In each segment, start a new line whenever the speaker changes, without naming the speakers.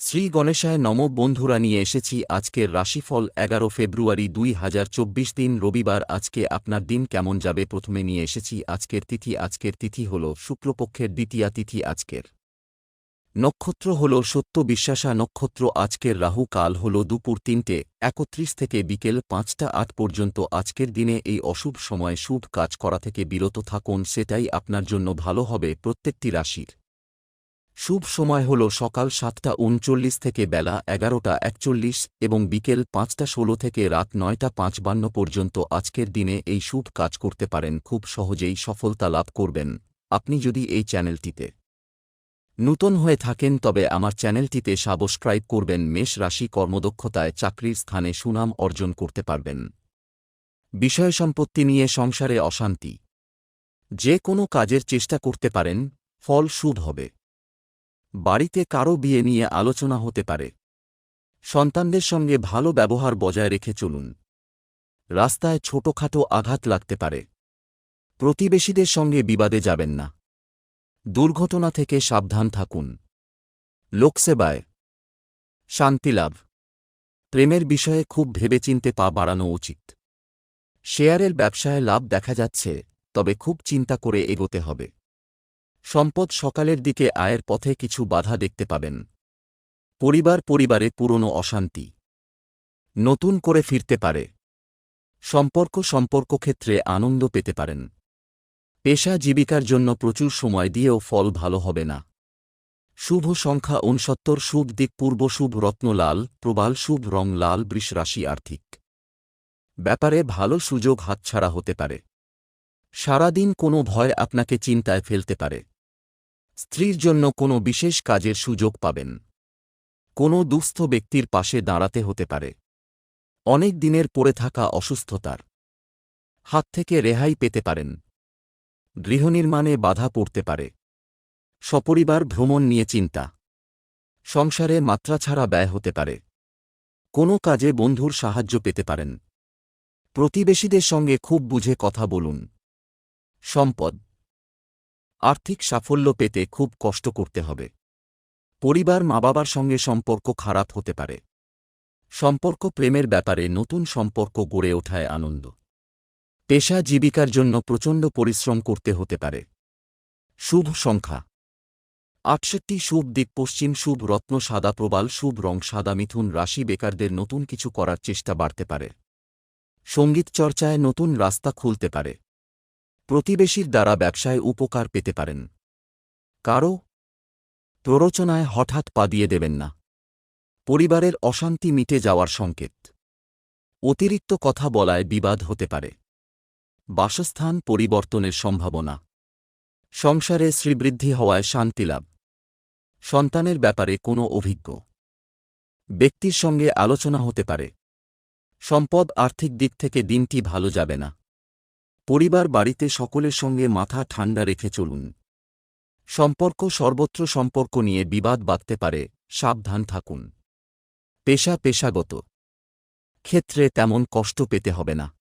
শ্রী গণেশায় নম বন্ধুরা, নিয়ে এসেছি আজকের রাশিফল এগারো ফেব্রুয়ারি দুই হাজার চব্বিশ দিন। রবিবার আজকে আপনার দিন কেমন যাবে? প্রথমে নিয়ে এসেছি আজকের তিথি। আজকের তিথি হল শুক্লপক্ষের দ্বিতীয়া তিথি আজকের। নক্ষত্র হল সত্য বিশ্বাসা নক্ষত্র। আজকের রাহু কাল হল দুপুর তিনটে, একত্রিশ থেকে বিকেল পাঁচটা আট পর্যন্ত। আজকের দিনে এই অশুভ সময়ে শুভ কাজ করা থেকে বিরত থাকুন। সেটাই আপনার জন্য ভালো হবে প্রত্যেকটি রাশির। শুভ সময় হল সকাল সাতটা উনচল্লিশ থেকে বেলা এগারোটা একচল্লিশ এবং বিকেল পাঁচটা ষোলো থেকে রাত নয়টা পাঁচবান্ন পর্যন্ত আজকের দিনে এই শুভ কাজ করতে পারেন, খুব সহজেই সফলতা লাভ করবেন। আপনি যদি এই চ্যানেলটিতে নূতন হয়ে থাকেন, তবে আমার চ্যানেলটিতে সাবস্ক্রাইব করবেন, মেষ রাশি কর্মদক্ষতায় চাকরির স্থানে সুনাম অর্জন করতে পারবেন। বিষয় সম্পত্তি নিয়ে সংসারে অশান্তি। যে কোনো কাজের চেষ্টা করতে পারেন, ফল শুভ হবে। বাড়িতে কারও বিয়ে নিয়ে আলোচনা হতে পারে। সন্তানদের সঙ্গে ভালো ব্যবহার বজায় রেখে চলুন। রাস্তায় ছোটখাটো আঘাত লাগতে পারে। প্রতিবেশীদের সঙ্গে বিবাদে যাবেন না। দুর্ঘটনা থেকে সাবধান থাকুন। লোকসেবায় শান্তিলাভ প্রেমের বিষয়ে খুব ভেবেচিন্তে পা বাড়ানো উচিত। শেয়ারের ব্যবসায় লাভ দেখা যাচ্ছে, তবে খুব চিন্তা করে এগোতে হবে। সম্পদ সকালের দিকে আয়ের পথে কিছু বাধা দেখতে পাবেন। পরিবার পরিবারে পুরনো অশান্তি। নতুন করে ফিরতে পারে। সম্পর্ক সম্পর্ক ক্ষেত্রে আনন্দ পেতে পারেন। পেশা জীবিকার জন্য প্রচুর সময় দিয়েও ফল ভালো হবে না। শুভ সংখ্যা উনসত্তর শুভ দিক পূর্ব, শুভ রত্ন লাল, প্রবাল, শুভ রং লাল, বৃষ রাশি আর্থিক। ব্যাপারে ভালো সুযোগ হাতছাড়া হতে পারে। সারাদিন কোনো ভয় আপনাকে চিন্তায় ফেলতে পারে। স্ত্রীর জন্য কোনো বিশেষ কাজের সুযোগ পাবেন। কোনো দুস্থ ব্যক্তির পাশে দাঁড়াতে হতে পারে। অনেক দিনের পড়ে থাকা অসুস্থতার হাত থেকে রেহাই পেতে পারেন। গৃহনির্মাণে বাধা পড়তে পারে। সপরিবার ভ্রমণ নিয়ে চিন্তা। সংসারে মাত্রা ছাড়া ব্যয় হতে পারে। কোনো কাজে বন্ধুর সাহায্য পেতে পারেন। প্রতিবেশীদের সঙ্গে খুব বুঝে কথা বলুন। সম্পদ আর্থিক সাফল্য পেতে খুব কষ্ট করতে হবে। পরিবার মা বাবার সঙ্গে সম্পর্ক খারাপ হতে পারে। সম্পর্ক প্রেমের ব্যাপারে নতুন সম্পর্ক গড়ে ওঠায় আনন্দ। পেশা জীবিকার জন্য প্রচণ্ড পরিশ্রম করতে হতে পারে। শুভ সংখ্যা। আটষট্টি শুভ দিক পশ্চিম শুভ রত্ন, সাদা প্রবাল, শুভ রং, সাদা মিথুন রাশি বেকারদের নতুন কিছু করার চেষ্টা বাড়তে পারে। সংগীত চর্চায় নতুন রাস্তা খুলতে পারে। প্রতিবেশীর দ্বারা ব্যবসায় উপকার পেতে পারেন। কারও প্ররোচনায় হঠাৎ পা দিয়ে দেবেন না। পরিবারের অশান্তি মিটে যাওয়ার সংকেত। অতিরিক্ত কথা বলায় বিবাদ হতে পারে। বাসস্থান পরিবর্তনের সম্ভাবনা। সংসারে শ্রীবৃদ্ধি হওয়ায় শান্তিলাভ সন্তানের ব্যাপারে কোনো অভিজ্ঞ। ব্যক্তির সঙ্গে আলোচনা হতে পারে। সম্পদ আর্থিক দিক থেকে দিনটি ভালো যাবে না। পরিবার বাড়িতে সকলের সঙ্গে মাথা ঠান্ডা রেখে চলুন। সম্পর্ক সর্বত্র সম্পর্ক নিয়ে বিবাদ বাঁধতে পারে, সাবধান থাকুন। পেশা পেশাগত। ক্ষেত্রে তেমন কষ্ট পেতে হবে না।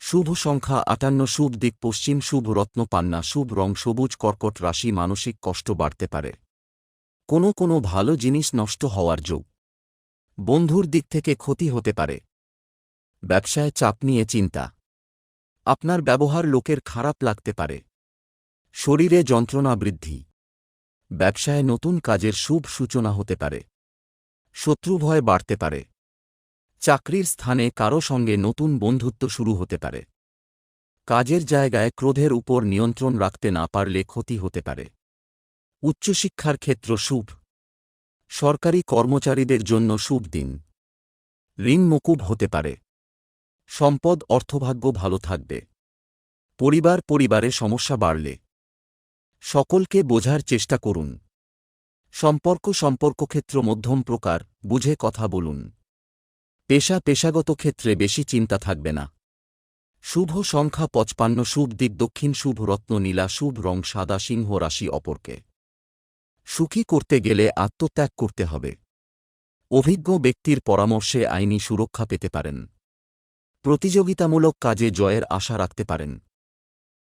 শুভ সংখ্যা আটান্ন শুভ দিক পশ্চিম শুভ রত্ন পান্না শুভ রং সবুজ কর্কট রাশি মানসিক কষ্ট বাড়তে পারে। কোনো কোনো ভালো জিনিস নষ্ট হওয়ার যোগ। বন্ধুর দিক থেকে ক্ষতি হতে পারে। ব্যবসায় চাপ নিয়ে চিন্তা। আপনার ব্যবহার লোকের খারাপ লাগতে পারে। শরীরে যন্ত্রণা বৃদ্ধি। ব্যবসায় নতুন কাজের শুভ সূচনা হতে পারে। শত্রুভয় বাড়তে পারে। চাকরির স্থানে কারও সঙ্গে নতুন বন্ধুত্ব শুরু হতে পারে। কাজের জায়গায় ক্রোধের উপর নিয়ন্ত্রণ রাখতে না পারলে ক্ষতি হতে পারে। উচ্চশিক্ষার ক্ষেত্র শুভ। সরকারি কর্মচারীদের জন্য শুভ দিন। ঋণ মকুব হতে পারে। সম্পদ অর্থভাগ্য ভালো থাকবে। পরিবার পরিবারে সমস্যা বাড়লে। সকলকে বোঝার চেষ্টা করুন। সম্পর্ক সম্পর্ক ক্ষেত্র মধ্যম প্রকার, বুঝে কথা বলুন। পেশা পেশাগত ক্ষেত্রে বেশি চিন্তা থাকবে না। শুভ সংখ্যা পঁচপান্ন, শুভ দিক দক্ষিণ, শুভ রত্ন নীলা, শুভ রং সাদা, সিংহ রাশি অপরকে। সুখী করতে গেলে আত্মত্যাগ করতে হবে। অভিজ্ঞ ব্যক্তির পরামর্শে আইনি সুরক্ষা পেতে পারেন। প্রতিযোগিতামূলক কাজে জয়ের আশা রাখতে পারেন।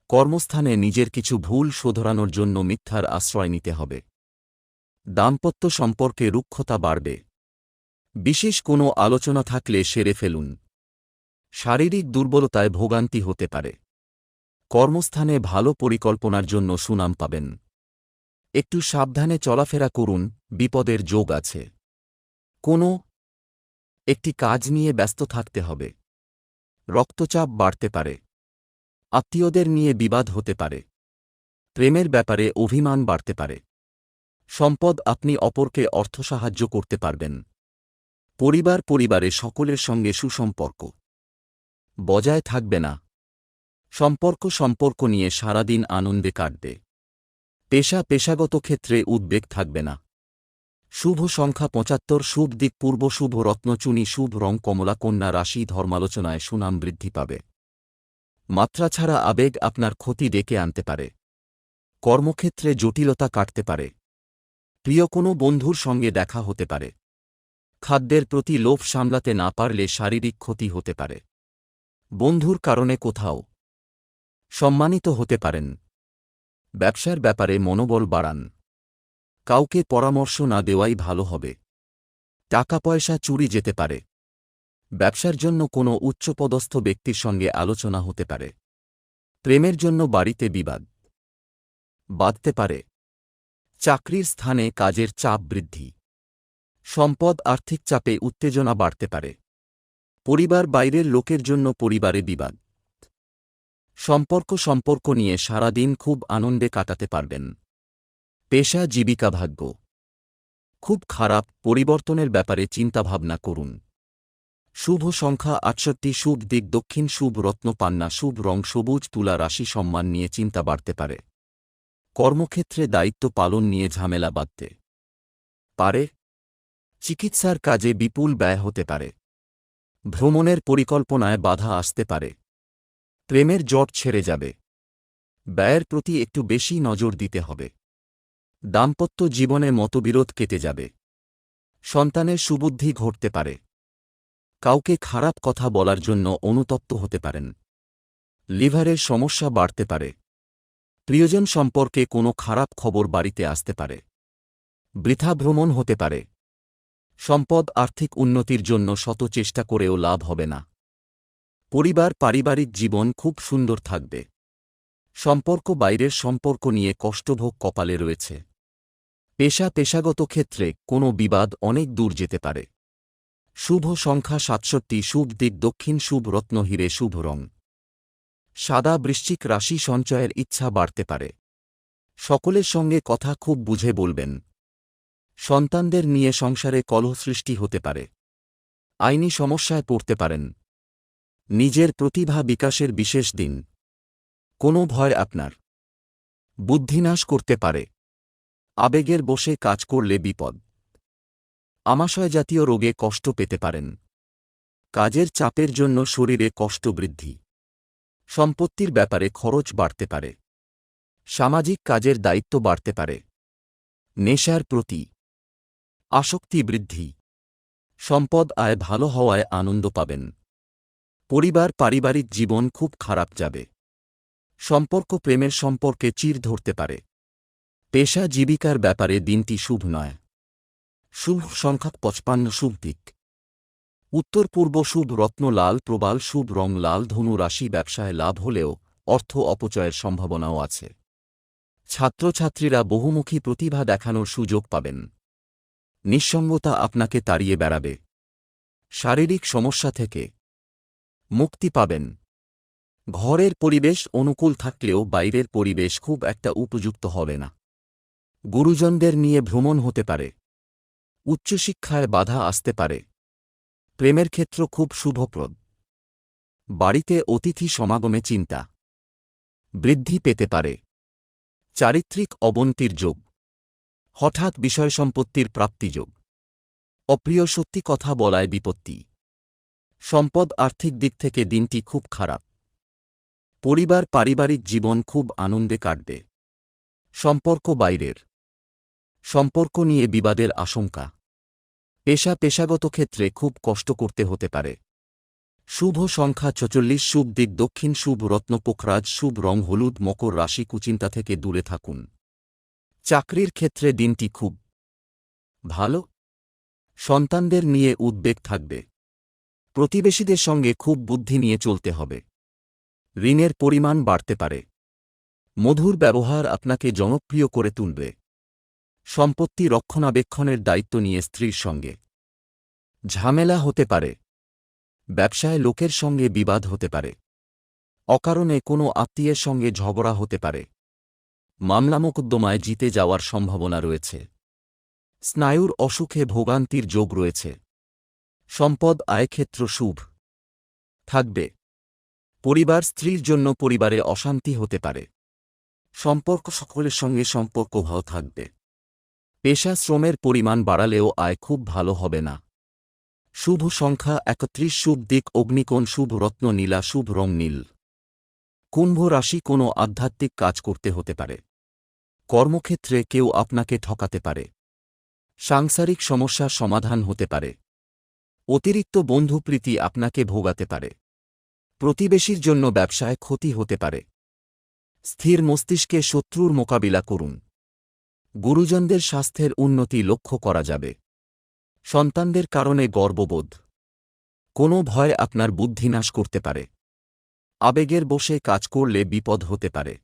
কর্মস্থানে নিজের কিছু ভুল শোধরানোর জন্য মিথ্যার আশ্রয় নিতে হবে। দাম্পত্য সম্পর্কে রুক্ষতা বাড়বে। বিশেষ কোনো আলোচনা থাকলে সেরে ফেলুন। শারীরিক দুর্বলতায় ভোগান্তি হতে পারে। কর্মস্থানে ভালো পরিকল্পনার জন্য সুনাম পাবেন। একটু সাবধানে চলাফেরা করুন, বিপদের যোগ আছে। কোনো, একটি কাজ নিয়ে ব্যস্ত থাকতে হবে। রক্তচাপ বাড়তে পারে। আত্মীয়দের নিয়ে বিবাদ হতে পারে। প্রেমের ব্যাপারে অভিমান বাড়তে পারে। সম্পদ আপনি অপরকে অর্থ সাহায্য করতে পারবেন। পরিবার পরিবারে সকলের সঙ্গে সুসম্পর্ক। বজায় থাকবে না। সম্পর্ক সম্পর্ক নিয়ে সারাদিন আনন্দে কাটবে। পেশা পেশাগত ক্ষেত্রে উদ্বেগ থাকবে না। শুভ সংখ্যা পঁচাত্তর, শুভ দিক পূর্ব, শুভ রত্নচুনি শুভ রং, কমলা, কন্যা, রাশি, ধর্মালোচনায় সুনাম বৃদ্ধি পাবে। মাত্রা ছাড়া আবেগ আপনার ক্ষতি ডেকে আনতে পারে। কর্মক্ষেত্রে জটিলতা কাটতে পারে। প্রিয় কোনো বন্ধুর সঙ্গে দেখা হতে পারে। খাদ্যের প্রতি লোভ সামলাতে না পারলে শারীরিক ক্ষতি হতে পারে। বন্ধুর কারণে কোথাও সম্মানিত হতে পারেন। ব্যবসার ব্যাপারে মনোবল বাড়ান। কাউকে পরামর্শ না দেওয়াই ভালো হবে। টাকা পয়সা চুরি যেতে পারে। ব্যবসার জন্য কোনো উচ্চপদস্থ ব্যক্তির সঙ্গে আলোচনা হতে পারে। প্রেমের জন্য বাড়িতে বিবাদ। বাঁধতে পারে। চাকরির স্থানে কাজের চাপ বৃদ্ধি। সম্পদ আর্থিক চাপে উত্তেজনা বাড়তে পারে। পরিবার বাইরের লোকের জন্য পরিবারে বিবাদ। সম্পর্ক সম্পর্ক নিয়ে সারাদিন খুব আনন্দে কাটাতে পারবেন। পেশা জীবিকা ভাগ্য। খুব খারাপ পরিবর্তনের ব্যাপারে চিন্তাভাবনা করুন। শুভ সংখ্যা আটষট্টি, শুভ দিক দক্ষিণ, শুভ রত্ন পান্না, শুভ রং সবুজ, তুলা রাশি সম্মান নিয়ে চিন্তা বাড়তে পারে। কর্মক্ষেত্রে দায়িত্ব পালন নিয়ে ঝামেলা বাঁধতে পারে। চিকিৎসার কাজে বিপুল ব্যয় হতে পারে। ভ্রমণের পরিকল্পনায় বাধা আসতে পারে। প্রেমের জট ছেড়ে যাবে। ব্যয়ের প্রতি একটু বেশি নজর দিতে হবে। দাম্পত্য জীবনে মতবিরোধ কেটে যাবে। সন্তানের সুবুদ্ধি ঘটতে পারে। কাউকে খারাপ কথা বলার জন্য অনুতপ্ত হতে পারেন। লিভারের সমস্যা বাড়তে পারে। প্রিয়জন সম্পর্কে কোনো খারাপ খবর বাড়িতে আসতে পারে। বৃথা ভ্রমণ হতে পারে। সম্পদ আর্থিক উন্নতির জন্য শত চেষ্টা করেও লাভ হবে না। পরিবার পারিবারিক জীবন খুব সুন্দর থাকবে। সম্পর্ক বাইরের সম্পর্ক নিয়ে কষ্টভোগ কপালে রয়েছে। পেশা পেশাগত ক্ষেত্রে কোনো বিবাদ অনেক দূর যেতে পারে। শুভ সংখ্যা সাতষট্টি, শুভ দিক দক্ষিণ, শুভ রত্ন হিরে, শুভ রং। সাদা বৃশ্চিক রাশি সঞ্চয়ের ইচ্ছা বাড়তে পারে। সকলের সঙ্গে কথা খুব বুঝে বলবেন। সন্তানদের নিয়ে সংসারে কলহ সৃষ্টি হতে পারে। আইনি সমস্যায় পড়তে পারেন। নিজের প্রতিভা বিকাশের বিশেষ দিন। কোনো ভয় আপনার। বুদ্ধিনাশ করতে পারে। আবেগের বসে কাজ করলে বিপদ। আমাশয় জাতীয় রোগে কষ্ট পেতে পারেন। কাজের চাপের জন্য শরীরে কষ্ট বৃদ্ধি। সম্পত্তির ব্যাপারে খরচ বাড়তে পারে। সামাজিক কাজের দায়িত্ব বাড়তে পারে। নেশার প্রতি আসক্তি বৃদ্ধি। সম্পদ আয় ভালো হওয়ায় আনন্দ পাবেন। পরিবার পারিবারিক জীবন খুব খারাপ যাবে। সম্পর্ক প্রেমের সম্পর্কে চির ধরতে পারে। পেশা জীবিকার ব্যাপারে দিনটি শুভ নয়। শুভ সংখ্যা পঁচপান্ন শুভ দিক উত্তর পূর্ব শুভ রত্ন লাল, প্রবাল শুভ রং লাল, ধনু রাশি ব্যবসায় লাভ হলেও অর্থ অপচয়ের সম্ভাবনাও আছে। ছাত্রছাত্রীরা বহুমুখী প্রতিভা দেখানোর সুযোগ পাবেন। নিঃসঙ্গতা আপনাকে তাড়িয়ে বেড়াবে। শারীরিক সমস্যা থেকে মুক্তি পাবেন। ঘরের পরিবেশ অনুকূল থাকলেও বাইরের পরিবেশ খুব একটা উপযুক্ত হবে না। গুরুজনদের নিয়ে ভ্রমণ হতে পারে। উচ্চশিক্ষায় বাধা আসতে পারে। প্রেমের ক্ষেত্র খুব শুভপ্রদ। বাড়িতে অতিথি সমাগমে চিন্তা। বৃদ্ধি পেতে পারে। চারিত্রিক অবন্তির যোগ। হঠাৎ বিষয় সম্পত্তির প্রাপ্তিযোগ অপ্রিয় সত্যি কথা বলায় বিপত্তি। সম্পদ আর্থিক দিক থেকে দিনটি খুব খারাপ। পরিবার পারিবারিক জীবন খুব আনন্দে কাটবে। সম্পর্ক বাইরের। সম্পর্ক নিয়ে বিবাদের আশঙ্কা। পেশা পেশাগত ক্ষেত্রে খুব কষ্ট করতে হতে পারে। শুভ সংখ্যা চচল্লিশ, শুভ দিক দক্ষিণ, শুভ রত্ন পোখরাজ, শুভ রং হলুদ, মকর রাশি কুচিন্তা থেকে দূরে থাকুন। চাকরির ক্ষেত্রে দিনটি খুব ভালো। সন্তানদের নিয়ে উদ্বেগ থাকবে। প্রতিবেশীদের সঙ্গে খুব বুদ্ধি নিয়ে চলতে হবে। ঋণের পরিমাণ বাড়তে পারে। মধুর ব্যবহার আপনাকে জনপ্রিয় করে তুলবে। সম্পত্তি রক্ষণাবেক্ষণের দায়িত্ব নিয়ে স্ত্রীর সঙ্গে। ঝামেলা হতে পারে। ব্যবসায় লোকের সঙ্গে বিবাদ হতে পারে। অকারণে কোনো আত্মীয়ের সঙ্গে ঝগড়া হতে পারে। মামলা মোকদ্দমায় জিতে যাওয়ার সম্ভাবনা রয়েছে। স্নায়ুর অসুখে ভোগান্তির যোগ রয়েছে। সম্পদ আয়ক্ষেত্র শুভ। থাকবে। পরিবার স্ত্রীর জন্য পরিবারে অশান্তি হতে পারে। সম্পর্ক সকলের সঙ্গে সম্পর্ক ভালো থাকবে। পেশা শ্রমের পরিমাণ বাড়ালেও আয় খুব ভালো হবে না। শুভ সংখ্যা একত্রিশ, শুভ দিক অগ্নিকোণ, শুভ রত্ন নীলা, শুভ রং নীল। কুম্ভ রাশি কোনো আধ্যাত্মিক কাজ করতে হতে পারে। কর্মক্ষেত্রে কেউ আপনাকে ঠকাতে পারে। সাংসারিক সমস্যার সমাধান হতে পারে। অতিরিক্ত বন্ধুপ্রীতি আপনাকে ভোগাতে পারে। প্রতিবেশীর জন্য ব্যবসায় ক্ষতি হতে পারে। স্থির মস্তিষ্কে শত্রুর মোকাবিলা করুন। গুরুজনদের স্বাস্থ্যের উন্নতি লক্ষ্য করা যাবে। সন্তানদের কারণে গর্ববোধ। কোনো ভয় আপনার বুদ্ধিনাশ করতে পারে। আবেগের বসে কাজ করলে বিপদ হতে পারে।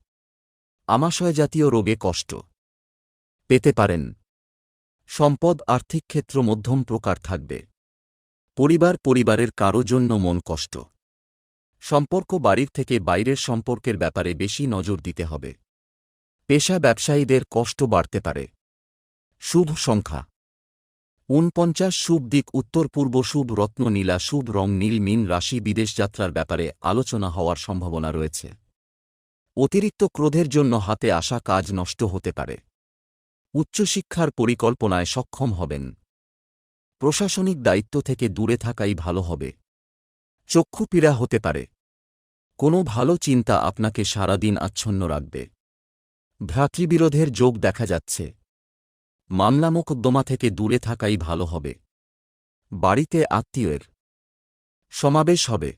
আমাশয় জাতীয় রোগে কষ্ট। পেতে পারেন। সম্পদ, আর্থিক ক্ষেত্র মধ্যম প্রকার থাকবে। পরিবার, পরিবারের কারও জন্য মন কষ্ট। সম্পর্ক বাড়ির থেকে বাইরের সম্পর্কের ব্যাপারে বেশি নজর দিতে হবে। পেশা ব্যবসায়ীদের কষ্ট বাড়তে পারে। শুভ সংখ্যা। ঊনপঞ্চাশ শুভ দিক, উত্তর পূর্ব শুভ রত্ন নীলা, শুভ রং নীল, মিন রাশি, বিদেশ যাত্রার ব্যাপারে আলোচনা হওয়ার সম্ভাবনা রয়েছে। অতিরিক্ত ক্রোধের জন্য হাতে আসা কাজ নষ্ট হতে পারে। উচ্চশিক্ষার পরিকল্পনায় সক্ষম হবেন। প্রশাসনিক দায়িত্ব থেকে দূরে থাকাই ভালো হবে। চক্ষু পীড়া হতে পারে। কোনো ভালো চিন্তা আপনাকে সারাদিন আচ্ছন্ন রাখবে। ভ্রাতৃবিরোধের যোগ দেখা যাচ্ছে। মামলা মোকদ্দমা থেকে দূরে থাকাই ভালো হবে। বাড়িতে আত্মীয়ের সমাবেশ হবে।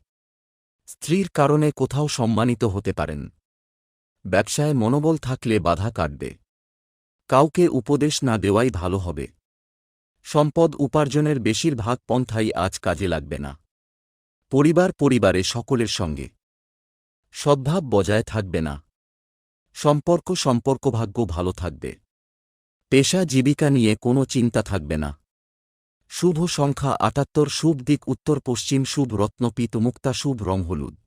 স্ত্রীর কারণে কোথাও সম্মানিত হতে পারেন। ব্যবসায় মনোবল থাকলে বাধা কাটবে। কাউকে উপদেশ না দেওয়াই ভালো হবে। সম্পদ উপার্জনের বেশিরভাগ পন্থাই আজ কাজে লাগবে না। পরিবার পরিবারে সকলের সঙ্গে। সদ্ভাব বজায় থাকবে না। সম্পর্ক সম্পর্কভাগ্য ভালো থাকবে। পেশা জীবিকা নিয়ে কোনো চিন্তা থাকবে না। শুভ সংখ্যা আটাত্তর, শুভ দিক উত্তর পশ্চিম, শুভ রত্নপিত মুক্তা শুভ রং হলুদ।